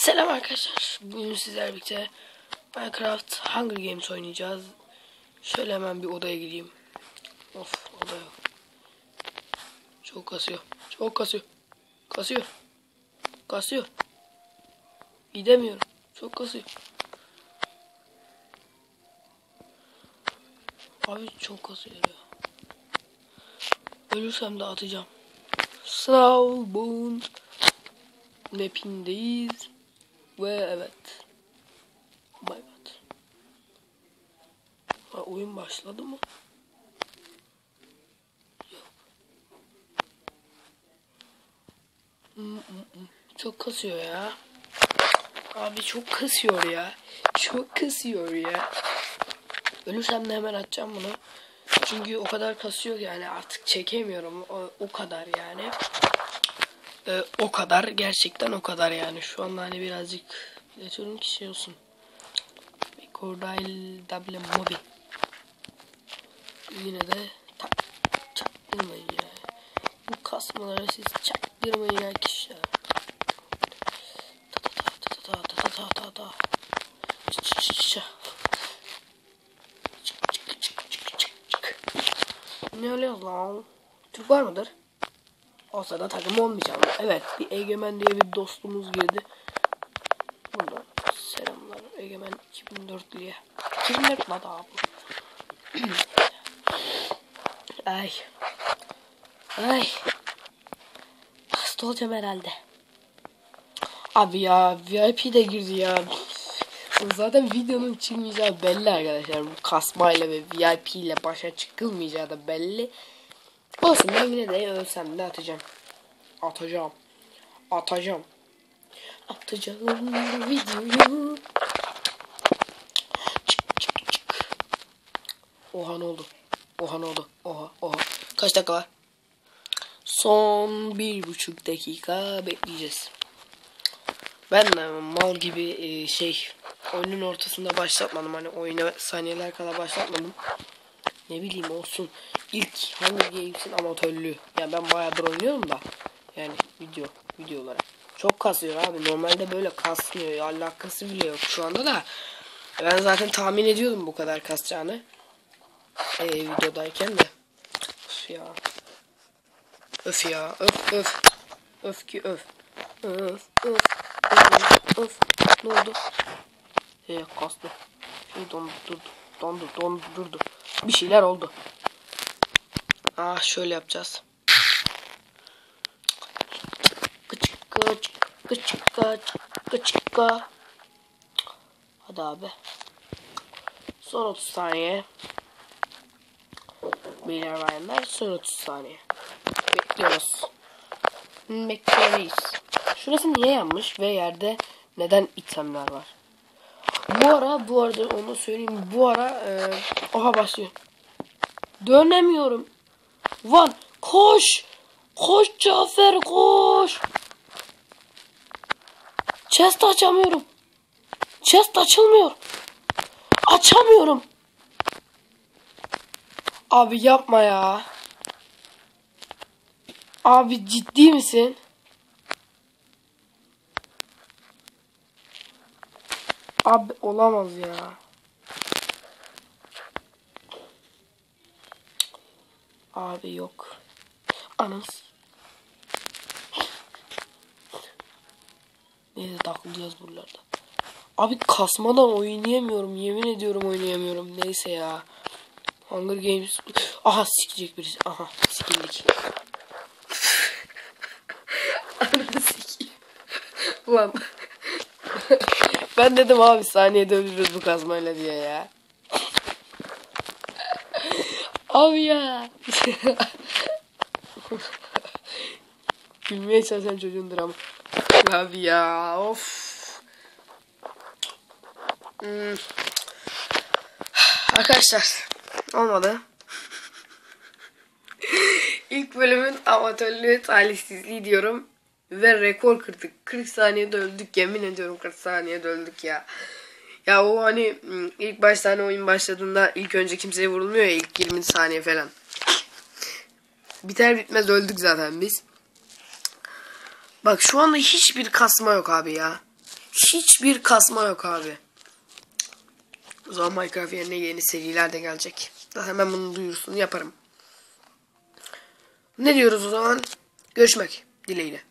Selam arkadaşlar. Bugün sizlerle birlikte Minecraft Hunger Games oynayacağız. Şöyle hemen bir odaya gireyim. Of oda yok. Çok kasıyor. Çok kasıyor. Kasıyor. Kasıyor. Gidemiyorum. Çok kasıyor. Abi çok kasıyor ya. Ölürsem de atacağım. Snowbound map'indeyiz. Ve evet. My bad. Ha, oyun başladı mı? Yok. Hmm, hmm, hmm. Çok kasıyor ya. Abi çok kasıyor ya. Çok kasıyor ya. Ölürsem de hemen atacağım bunu. Çünkü o kadar kasıyor yani artık çekemiyorum. O, o kadar yani. Ee, o kadar gerçekten o kadar yani. Şu anda hani birazcık iletiyorum ki şey olsun. Recordile double mobi. Yine de tak çaktırmayın ya. Bu kasmaları siz çaktırmayın arkadaşlar. Ta ta ta. Ne oluyor lan? Türk var mıdır? Olsa da takım olmayacağım. Evet bir Egemen diye bir dostumuz girdi. Buradan selamlar Egemen 2004'lüye. 2004 la daha bu. Ay. Ay. Hasta olacağım herhalde. Abi ya VIP de girdi ya. Zaten videonun çıkmayacağı belli arkadaşlar. Bu kasmayla ve VIP ile başa çıkılmayacağı da belli. Olsun ben yine de ölsem de atacağım. Atacağım. Atacağım. Atacağım videoyu. Çık çık çık. Oha ne oldu? Oha ne oldu? Oha oha. Kaç dakika var? Son bir buçuk dakika bekleyeceğiz. Ben de mal gibi e, şey oyunun ortasında başlatmadım. Hani oyuna saniyeler kadar başlatmadım. Ne bileyim olsun. İlk Hunger Games'in amatörlüğü. Yani ben bayağıdır oynuyorum da. Yani video video olarak. Çok kasıyor abi. Normalde böyle kasmıyor. Ya, alakası bile yok şu anda da. Ben zaten tahmin ediyordum bu kadar kasacağını. Ee, videodayken de. Öf ya. Öf ya. Öf öf. Öf ki öf. Öf öf. Öf öf. Ne oldu? Ee, kastı. Şey dondu durdu. Dondu dondu durdu. Bir şeyler oldu. Ah şöyle yapacağız. Kıçık kıçık kıçık kıçık kıçık Hadi abi. Son 30 saniye. Beyler bayanlar son 30 saniye. Bekliyoruz. Bekliyoruz. Şurası niye yanmış ve yerde neden itemler var? Bu ara bu arada onu söyleyeyim. Bu ara e, oha başlıyor. Dönemiyorum. Van koş. Koş Cafer koş. Chest açamıyorum. Chest açılmıyor. Açamıyorum. Abi yapma ya. Abi ciddi misin? Abi olamaz ya. Abi yok. Anas. Neyse takılacağız buralarda. Abi kasmadan oynayamıyorum. Yemin ediyorum oynayamıyorum. Neyse ya. Hunger Games. Aha sikecek birisi. Aha sikildik. Ananı sikeyim. Ulan. ben dedim abi saniyede ölürüz bu kazmayla diye ya. Abi ya. Gülmeye çalışan çocuğun dramı. Abi ya of. Hmm. Arkadaşlar olmadı. İlk bölümün amatörlüğü talihsizliği diyorum. Ve rekor kırdık. 40 saniyede öldük. Yemin ediyorum 40 saniyede öldük ya. Ya o hani ilk başta hani oyun başladığında ilk önce kimseye vurulmuyor ya ilk 20 saniye falan. Biter bitmez öldük zaten biz. Bak şu anda hiçbir kasma yok abi ya. hiçbir kasma yok abi. O zaman Minecraft yerine yeni seriler de gelecek. Zaten ben bunun duyurusunu yaparım. Ne diyoruz o zaman? Görüşmek dileğiyle.